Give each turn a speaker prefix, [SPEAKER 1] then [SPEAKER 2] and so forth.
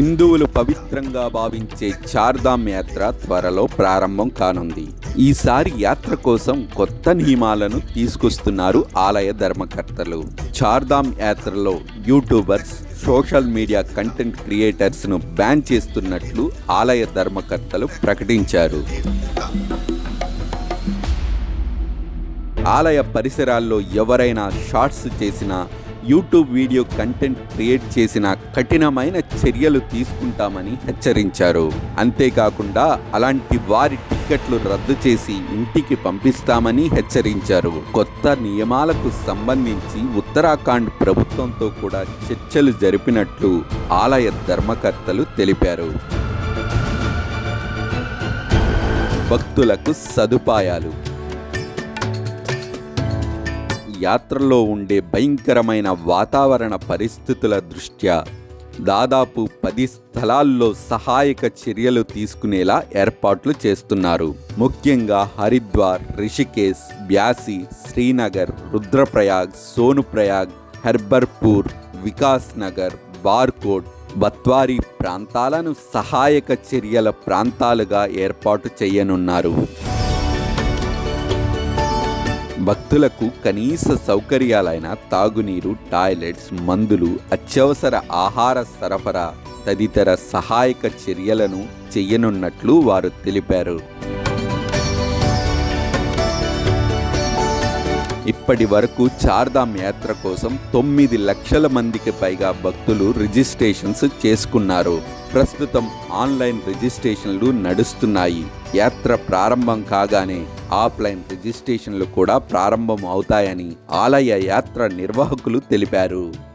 [SPEAKER 1] హిందువులు పవిత్రంగా భావించే చార్ధామ్ యాత్ర త్వరలో ప్రారంభం కానుంది. ఈసారి యాత్ర కోసం కొత్త నియమాలను తీసుకొస్తున్నారు ఆలయ ధర్మకర్తలు. చార్ధామ్ యాత్రలో యూట్యూబర్స్ సోషల్ మీడియా కంటెంట్ క్రియేటర్స్ను బ్యాన్ చేస్తున్నట్లు ఆలయ ధర్మకర్తలు ప్రకటించారు. ఆలయ పరిసరాల్లో ఎవరైనా షార్ట్స్ చేసినా యూట్యూబ్ వీడియో కంటెంట్ క్రియేట్ చేసిన కఠినమైన చర్యలు తీసుకుంటామని హెచ్చరించారు. అంతేకాకుండా అలాంటి వారి టిక్కెట్లు రద్దు చేసి ఇంటికి పంపిస్తామని హెచ్చరించారు. కొత్త నియమాలకు సంబంధించి ఉత్తరాఖండ్ ప్రభుత్వంతో కూడా చర్చలు జరిపినట్లు ఆలయ ధర్మకర్తలు తెలిపారు. భక్తులకు సదుపాయాలు యాత్రలో ఉండే భయంకరమైన వాతావరణ పరిస్థితుల దృష్ట్యా దాదాపు పది స్థలాల్లో సహాయక చర్యలు తీసుకునేలా ఏర్పాట్లు చేస్తున్నారు. ముఖ్యంగా హరిద్వార్ రిషికేశ్ బ్యాసి శ్రీనగర్ రుద్రప్రయాగ్ సోనుప్రయాగ్ హెర్బర్పూర్ వికాస్ నగర్ బార్కోట్ బత్వారి ప్రాంతాలను సహాయక చర్యల ప్రాంతాలుగా ఏర్పాటు చేయనున్నారు. భక్తులకు కనీస సౌకర్యాలైన తాగునీరు టాయిలెట్స్ మందులు అత్యవసర ఆహార సరఫరా తదితర సహాయక చర్యలను చేయనున్నట్లు వారు తెలిపారు. ఇప్పటి వరకు చార్ధామ్ యాత్ర కోసం తొమ్మిది లక్షల మందికి పైగా భక్తులు రిజిస్ట్రేషన్స్ చేసుకున్నారు. ప్రస్తుతం ఆన్లైన్ రిజిస్ట్రేషన్లు నడుస్తున్నాయి. యాత్ర ప్రారంభం కాగానే ఆఫ్లైన్ రిజిస్ట్రేషన్లు కూడా ప్రారంభం అవుతాయని ఆలయ యాత్ర నిర్వాహకులు తెలిపారు.